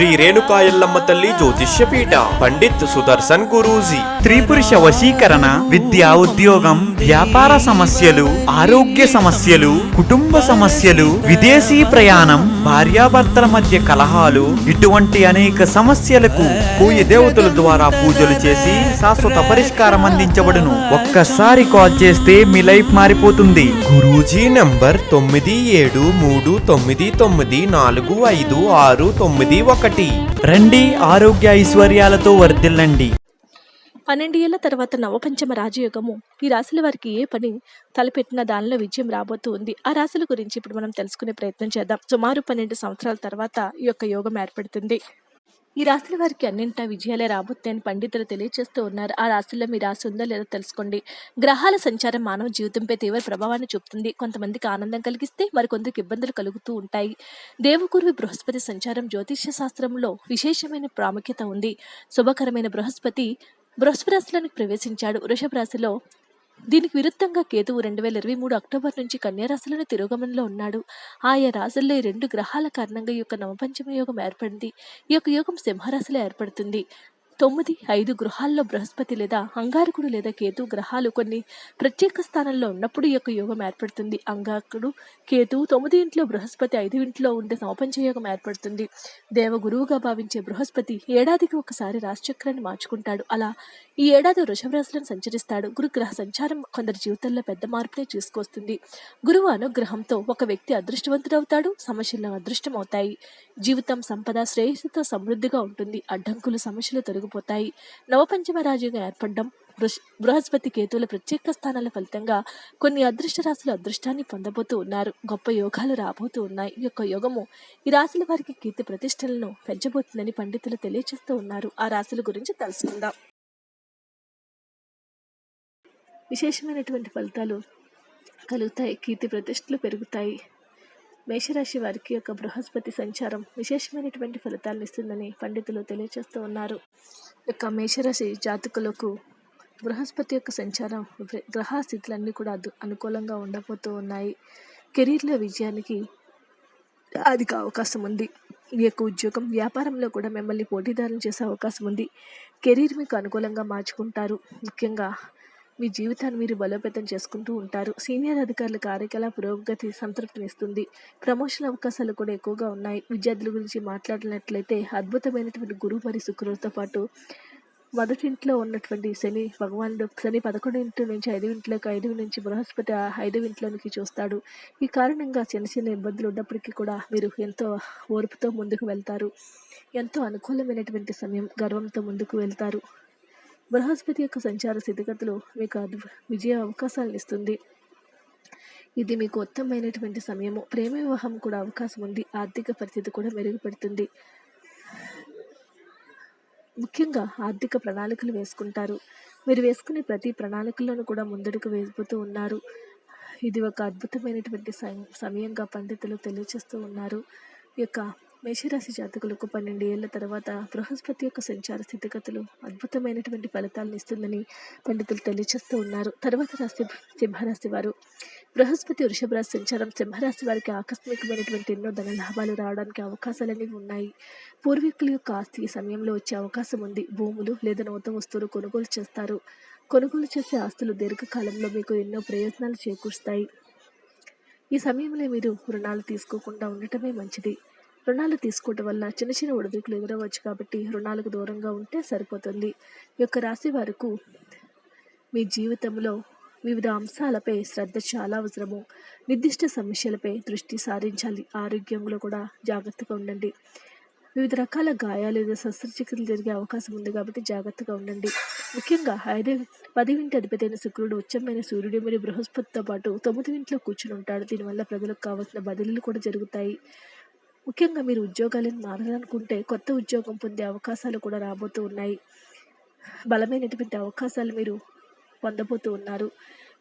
శ్రీ రేణుకాయల్లమ్మ తల్లి జ్యోతిష్యపీఠ పండిత్ సుదర్శన్ గురూజీ. త్రిపురుష వశీకరణ విద్య ఉద్యోగం వ్యాపార సమస్యలు ఆరోగ్య సమస్యలు కుటుంబ సమస్యలు విదేశీ ప్రయాణం భార్యాభర్తల మధ్య కలహాలు ఇటువంటి అనేక సమస్యలకు పూయ దేవతల ద్వారా పూజలు చేసి శాశ్వత పరిష్కారం అందించబడును. ఒక్కసారి కాల్ చేస్తే మీ లైఫ్ మారిపోతుంది. గురూజీ నంబర్ తొమ్మిది ఏడు మూడు తొమ్మిది తొమ్మిది నాలుగు ఐదు ఆరు తొమ్మిది ఒకటి. రండి ఆరోగ్య ఐశ్వర్యాలతో వర్ధిల్లండి. పన్నెండు ఏళ్ళ తర్వాత నవపంచమ రాజయోగము. ఈ రాశుల వారికి ఏ పని తలపెట్టినా దానిలో విజయం రాబోతూ ఉంది ఆ రాశుల గురించి ఇప్పుడు మనం తెలుసుకునే ప్రయత్నం చేద్దాం. సుమారు పన్నెండు సంవత్సరాల తర్వాత ఈ యొక్క యోగం ఏర్పడుతుంది. ఈ రాశుల వారికి అన్నింటా విజయాలే రాబోతాయని పండితులు తెలియజేస్తూ ఉన్నారు. ఆ రాశుల్లో మీ రాశి ఉందో లేదో తెలుసుకోండి. గ్రహాల సంచారం మానవ జీవితంపై తీవ్ర ప్రభావాన్ని చూపుతుంది. కొంతమందికి ఆనందం కలిగిస్తే మరికొందరికి ఇబ్బందులు కలుగుతూ ఉంటాయి. దేవగురువి బృహస్పతి సంచారం జ్యోతిష్య శాస్త్రంలో విశేషమైన ప్రాముఖ్యత ఉంది. శుభకరమైన బృహస్పతి వృషభ రాశిలోనికి ప్రవేశించాడు. వృషభ రాశిలో దీనికి విరుద్ధంగా కేతువు రెండు వేల ఇరవై మూడు అక్టోబర్ నుంచి కన్యా తిరోగమనంలో ఉన్నాడు. ఆయా రాశుల్లో ఈ రెండు గ్రహాల కారణంగా ఈ యొక్క నవపంచమ యోగం ఏర్పడింది. ఈ యొక్క యోగం సింహరాశిలో ఏర్పడుతుంది. తొమ్మిది ఐదు గృహాల్లో బృహస్పతి లేదా అంగారకుడు లేదా కేతు గ్రహాలు కొన్ని ప్రత్యేక స్థానంలో ఉన్నప్పుడు ఈ యొక్క యోగం ఏర్పడుతుంది. అంగారకుడు కేతు తొమ్మిది ఇంట్లో బృహస్పతి ఐదు ఇంట్లో ఉండే సమపంచ యోగం ఏర్పడుతుంది. దేవగురువుగా భావించే బృహస్పతి ఏడాదికి ఒకసారి రాశిచక్రాన్ని మార్చుకుంటాడు. అలా ఈ ఏడాది వృషభ రాశిలో సంచరిస్తాడు. గురుగ్రహ సంచారం కొందరి జీవితంలో పెద్ద మార్పునే తీసుకొస్తుంది గురువు అనుగ్రహంతో ఒక వ్యక్తి అదృష్టవంతుడవుతాడు సమస్యలు అదృష్టం అవుతాయి జీవితం సంపద శ్రేయస్సుతో సమృద్ధిగా ఉంటుంది. అడ్డంకులు సమస్యలు తొలగిపోతాయి నవపంచమ రాజుగా ఏర్పడడం బృహ- బృహస్పతి కేతువుల ప్రత్యేక స్థానాల ఫలితంగా కొన్ని అదృష్ట రాశులు అదృష్టాన్ని పొందబోతూ ఉన్నారు. గొప్ప యోగాలు రాబోతూ ఉన్నాయి. ఈ యొక్క యోగము ఈ రాశుల వారికి కీర్తి ప్రతిష్టలను పెంచబోతుందని పండితులు తెలియజేస్తూ ఉన్నారు. ఆ రాశుల గురించి తెలుసుకుందాం. విశేషమైనటువంటి ఫలితాలు కలుగుతాయి. కీర్తి ప్రతిష్టలు పెరుగుతాయి. మేషరాశి వారికి యొక్క బృహస్పతి సంచారం విశేషమైనటువంటి ఫలితాలను ఇస్తుందని పండితులు తెలియజేస్తూ ఉన్నారు. యొక్క మేషరాశి జాతకులకు బృహస్పతి యొక్క సంచారం గ్రహ స్థితులన్నీ కూడా అనుకూలంగా ఉండబోతూ ఉన్నాయి. కెరీర్లో విజయానికి అధిక అవకాశం ఉంది. ఈ యొక్క ఉద్యోగం వ్యాపారంలో కూడా మిమ్మల్ని పోటీదారులు చేసే అవకాశం ఉంది. కెరీర్ మీకు అనుకూలంగా మార్చుకుంటారు. ముఖ్యంగా మీ జీవితాన్ని మీరు బలోపేతం చేసుకుంటూ ఉంటారు. సీనియర్ అధికారుల కార్యకలాప పురోగతి సంతృప్తినిస్తుంది. ప్రమోషన్ అవకాశాలు కూడా ఎక్కువగా ఉన్నాయి. విద్యార్థుల గురించి మాట్లాడినట్లయితే అద్భుతమైనటువంటి గురువు మరియు శుక్రుడితో పాటు మొదటింట్లో ఉన్నటువంటి శని భగవానుడు శని పదకొండింటి నుంచి ఐదు ఇంట్లోకి ఐదు నుంచి బృహస్పతి ఐదు ఇంట్లోనికి చూస్తాడు. ఈ కారణంగా చిన్న చిన్న ఇబ్బందులు ఉన్నప్పటికీ కూడా మీరు ఎంతో ఓర్పుతో ముందుకు వెళ్తారు. ఎంతో అనుకూలమైనటువంటి సమయం గర్వంతో ముందుకు వెళ్తారు. బృహస్పతి యొక్క సంచార స్థితిగతులు మీకు అద్భు విజయ అవకాశాలను ఇస్తుంది. ఇది మీకు ఉత్తమమైనటువంటి సమయము. ప్రేమ వివాహం కూడా అవకాశం ఉంది. ఆర్థిక పరిస్థితి కూడా మెరుగుపడుతుంది. ముఖ్యంగా ఆర్థిక ప్రణాళికలు వేసుకుంటారు. మీరు వేసుకునే ప్రతి ప్రణాళికలను కూడా ముందడుగు వేసిపోతూ ఉన్నారు. ఇది ఒక అద్భుతమైనటువంటి సమయంగా పండితులు తెలియచేస్తూ ఉన్నారు. ఈ యొక్క మేషరాశి జాతకులకు పన్నెండు ఏళ్ళ తర్వాత బృహస్పతి యొక్క సంచార స్థితిగతులు అద్భుతమైనటువంటి ఫలితాలను ఇస్తుందని పండితులు తెలియజేస్తూ ఉన్నారు. తర్వాత రాశి సింహరాశి వారు. బృహస్పతి వృషభ రాశి సంచారం సింహరాశి వారికి ఆకస్మికమైనటువంటి ఎన్నో ధన లాభాలు రావడానికి అవకాశాలనేవి ఉన్నాయి. పూర్వీకుల యొక్క ఆస్తి సమయంలో వచ్చే అవకాశం ఉంది. భూములు లేదా నూతన వస్తువులు కొనుగోలు చేస్తారు. కొనుగోలు చేసే ఆస్తులు దీర్ఘకాలంలో మీకు ఎన్నో ప్రయోజనాలు చేకూరుస్తాయి. ఈ సమయంలో మీరు రుణాలు తీసుకోకుండా ఉండటమే మంచిది. రుణాలు తీసుకోవటం వల్ల చిన్న చిన్న ఒడిదుడుకులు ఎదురవచ్చు కాబట్టి రుణాలకు దూరంగా ఉంటే సరిపోతుంది. ఈ యొక్క రాశి వారికి మీ జీవితంలో వివిధ అంశాలపై శ్రద్ధ చాలా అవసరము. నిర్దిష్ట సమస్యలపై దృష్టి సారించాలి. ఆరోగ్యంలో కూడా జాగ్రత్తగా ఉండండి. వివిధ రకాల గాయాలు లేదా శస్త్రచికిత్సలు జరిగే అవకాశం ఉంది కాబట్టి జాగ్రత్తగా ఉండండి. ముఖ్యంగా ఐదే పదివింటి అధిపతైన శుక్రుడు ఉచ్చమైన సూర్యుడు మరియు బృహస్పతితో పాటు తొమ్మిది ఇంట్లో కూర్చుని ఉంటాడు. దీనివల్ల ప్రజలకు కావాల్సిన బదిలీలు కూడా జరుగుతాయి. ముఖ్యంగా మీరు ఉద్యోగాలను మారాలనుకుంటే కొత్త ఉద్యోగం పొందే అవకాశాలు కూడా రాబోతూ ఉన్నాయి. బలమైనటువంటి అవకాశాలు మీరు పొందబోతూ ఉన్నారు.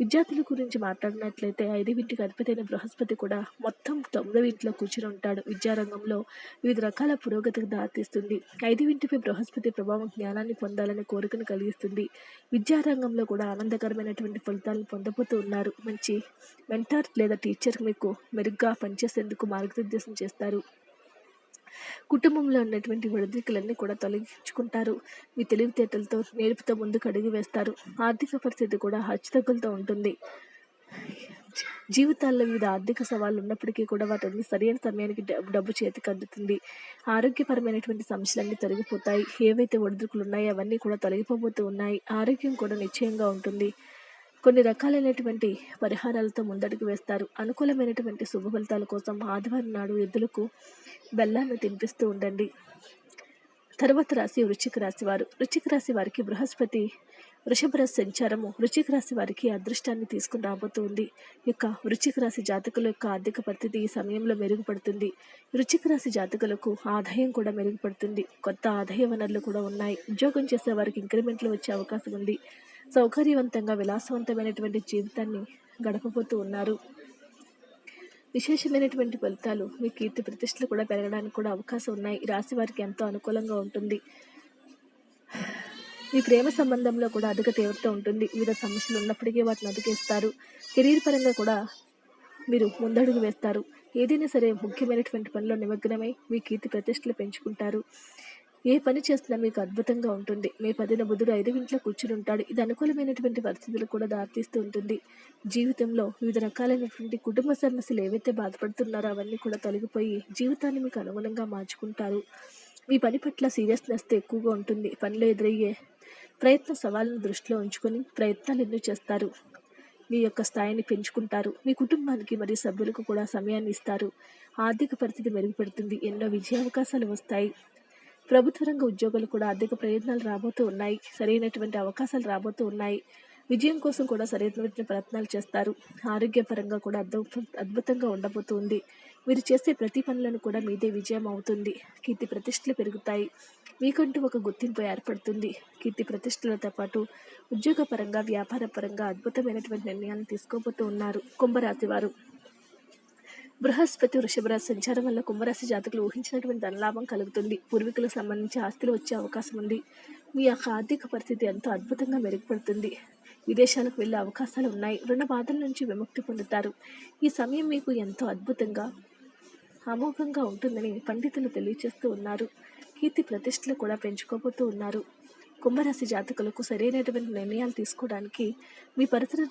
విద్యార్థుల గురించి మాట్లాడినట్లయితే ఐదవ అధిపతైన బృహస్పతి కూడా మొత్తం తొమ్మిదవ ఇంట్లో కూర్చుని ఉంటాడు విద్యారంగంలో వివిధ రకాల పురోగతికి దారితీస్తుంది. ఐదవ బృహస్పతి ప్రభావం జ్ఞానాన్ని పొందాలనే కోరికను కలిగిస్తుంది. విద్యారంగంలో కూడా ఆనందకరమైనటువంటి ఫలితాలను పొందబోతూ ఉన్నారు. మంచి మెంటార్ లేదా టీచర్ మీకు మెరుగ్గా పనిచేసేందుకు మార్గనిర్దేశం చేస్తారు. కుటుంబంలో ఉన్నటువంటి ఒడిదుడుకులన్నీ కూడా తొలగించుకుంటారు. మీ తెలివితేటలతో నేర్పుతో ముందుకు అడుగు వేస్తారు. ఆర్థిక పరిస్థితి కూడా హచ్చుతగ్గులతో ఉంటుంది. జీవితాల్లో వివిధ ఆర్థిక సవాళ్ళు ఉన్నప్పటికీ కూడా వాటిని సరైన సమయానికి డబ్బు డబ్బు చేతికి అందుతుంది. ఆరోగ్యపరమైనటువంటి సమస్యలన్నీ తొలగిపోతాయి. ఏవైతే ఒడిదుడుకులు ఉన్నాయో అవన్నీ కూడా తొలగిపోబోతూ ఉన్నాయి. ఆరోగ్యం కూడా నిశ్చయంగా ఉంటుంది. కొన్ని రకాలైనటువంటి పరిహారాలతో ముందడుగు వేస్తారు. అనుకూలమైనటువంటి శుభ ఫలితాల కోసం ఆదివారం నాడు ఎద్దులకు బెల్లాన్ని తినిపిస్తూ ఉండండి. తర్వాత రాశి వృశ్చిక రాశి వారు. వృశ్చిక రాశి వారికి బృహస్పతి వృషభ రాశి సంచారము వృశ్చిక రాశి వారికి అదృష్టాన్ని తీసుకుని రాబోతుంది. యొక్క వృశ్చిక రాశి జాతకుల యొక్క ఆర్థిక పరిస్థితి ఈ సమయంలో మెరుగుపడుతుంది. వృశ్చిక రాశి జాతకులకు ఆదాయం కూడా మెరుగుపడుతుంది. కొత్త ఆదాయ వనరులు కూడా ఉన్నాయి. ఉద్యోగం చేసే వారికి ఇంక్రిమెంట్లు వచ్చే అవకాశం ఉంది. సౌకర్యవంతంగా విలాసవంతమైనటువంటి జీవితాన్ని గడపబోతూ ఉన్నారు. విశేషమైనటువంటి ఫలితాలు మీ కీర్తి ప్రతిష్టలు కూడా పెరగడానికి కూడా అవకాశం ఉన్నాయి. ఈ రాశి వారికి ఎంతో అనుకూలంగా ఉంటుంది. మీ ప్రేమ సంబంధంలో కూడా అధిక తీవ్రత ఉంటుంది. వివిధ సమస్యలు ఉన్నప్పటికీ వాటిని అధికేస్తారు కెరీర్ పరంగా కూడా మీరు ముందడుగు వేస్తారు. ఏదైనా సరే ముఖ్యమైనటువంటి పనిలో నిమగ్నమై మీ కీర్తి ప్రతిష్టలు పెంచుకుంటారు. ఏ పని చేస్తున్నా మీకు అద్భుతంగా ఉంటుంది. మీ పదిన బుధుడు ఐదు ఇంట్లో కూర్చుని ఉంటాడు. ఇది అనుకూలమైనటువంటి పరిస్థితులు కూడా దారితీస్తూ ఉంటుంది. జీవితంలో వివిధ రకాలైనటువంటి కుటుంబ సమస్యలు ఏవైతే బాధపడుతున్నారో అవన్నీ కూడా తొలగిపోయి జీవితాన్ని మీకు అనుగుణంగా మార్చుకుంటారు. మీ పని పట్ల సీరియస్నెస్ ఎక్కువగా ఉంటుంది. పనిలో ఎదురయ్యే ప్రయత్న సవాళ్ళను దృష్టిలో ఉంచుకొని ప్రయత్నాలు ఎన్నో చేస్తారు. మీ యొక్క స్థాయిని పెంచుకుంటారు. మీ కుటుంబానికి మరియు సభ్యులకు కూడా సమయాన్ని ఇస్తారు. ఆర్థిక పరిస్థితి మెరుగుపడుతుంది. ఎన్నో విజయావకాశాలు వస్తాయి. ప్రభుత్వ రంగ ఉద్యోగులు కూడా ఆర్థిక ప్రయోజనాలు రాబోతూ ఉన్నాయి. సరైనటువంటి అవకాశాలు రాబోతూ ఉన్నాయి. విజయం కోసం కూడా సరైనటువంటి ప్రయత్నాలు చేస్తారు. ఆరోగ్యపరంగా కూడా అద్భుత అద్భుతంగా ఉండబోతుంది. మీరు చేసే ప్రతి పనులను కూడా మీదే విజయం అవుతుంది. కీర్తి ప్రతిష్టలు పెరుగుతాయి. మీకంటూ ఒక గుర్తింపు ఏర్పడుతుంది. కీర్తి ప్రతిష్టలతో పాటు ఉద్యోగపరంగా వ్యాపార పరంగా అద్భుతమైనటువంటి నిర్ణయాలను తీసుకోబోతూ ఉన్నారు. కుంభరాశి వారు. బృహస్పతి వృషభరాశి సంచారం వల్ల కుంభరాశి జాతకులు ఊహించినటువంటి ధనలాభం కలుగుతుంది. పూర్వీకులకు సంబంధించి ఆస్తులు వచ్చే అవకాశం ఉంది. మీ యొక్క ఆర్థిక పరిస్థితి ఎంతో అద్భుతంగా మెరుగుపడుతుంది. విదేశాలకు వెళ్ళే అవకాశాలు ఉన్నాయి. రుణ బాధల నుంచి విముక్తి పొందుతారు. ఈ సమయం మీకు ఎంతో అద్భుతంగా అమోఘంగా ఉంటుందని పండితులు తెలియజేస్తూ ఉన్నారు. కీర్తి ప్రతిష్టలు కూడా పెంచుకోబోతూ ఉన్నారు. కుంభరాశి జాతకులకు సరైనటువంటి నిర్ణయాలు తీసుకోవడానికి మీ పరిసర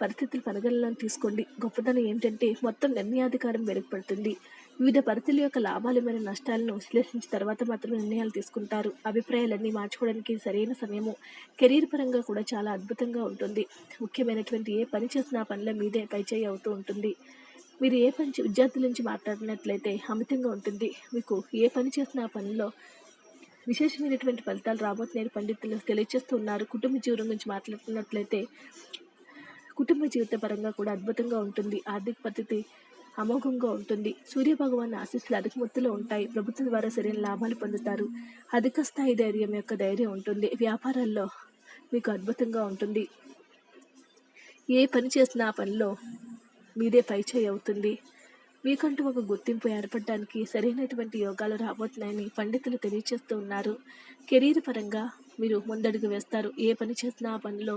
పరిస్థితులు పరిగణలోకి తీసుకోండి. గొప్పదనం ఏంటంటే మొత్తం నిర్ణయాధికారం మెరుగుపడుతుంది వివిధ పరిస్థితుల యొక్క లాభాలు మరియు నష్టాలను విశ్లేషించిన తర్వాత మాత్రమే నిర్ణయాలు తీసుకుంటారు. అభిప్రాయాలన్నీ మార్చుకోవడానికి సరైన సమయము కెరీర్ పరంగా కూడా చాలా అద్భుతంగా ఉంటుంది. ముఖ్యమైనటువంటి ఏ పని చేసినా పనిలో మీదే పైచేయి అవుతూ ఉంటుంది. మీరు ఏ పని విద్యార్థుల నుంచి మాట్లాడినట్లయితే అమితంగా ఉంటుంది. మీకు ఏ పని చేసినా పనిలో విశేషమైనటువంటి ఫలితాలు రాబోతున్నాయని పండితులు తెలియజేస్తున్నారు కుటుంబ జీవనం గురించి మాట్లాడుతున్నట్లయితే కుటుంబ జీవిత పరంగా కూడా అద్భుతంగా ఉంటుంది ఆర్థిక పద్ధతి అమోఘంగా ఉంటుంది. సూర్య భగవాన్ ఆశీస్సులు అధిక మొత్తంలో ఉంటాయి. ప్రభుత్వం ద్వారా సరైన లాభాలు పొందుతారు. అధిక స్థాయి ధైర్యం యొక్క ధైర్యం ఉంటుంది. వ్యాపారాల్లో మీకు అద్భుతంగా ఉంటుంది. ఏ పని చేసినా ఆ పనిలో మీదే పైచేయి అవుతుంది. మీకంటూ ఒక గుర్తింపు ఏర్పడడానికి సరైనటువంటి యోగాలు రాబోతున్నాయని పండితులు తెలియజేస్తూ ఉన్నారు. కెరీర్ పరంగా మీరు ముందడుగు వేస్తారు. ఏ పని చేసినా ఆ పనిలో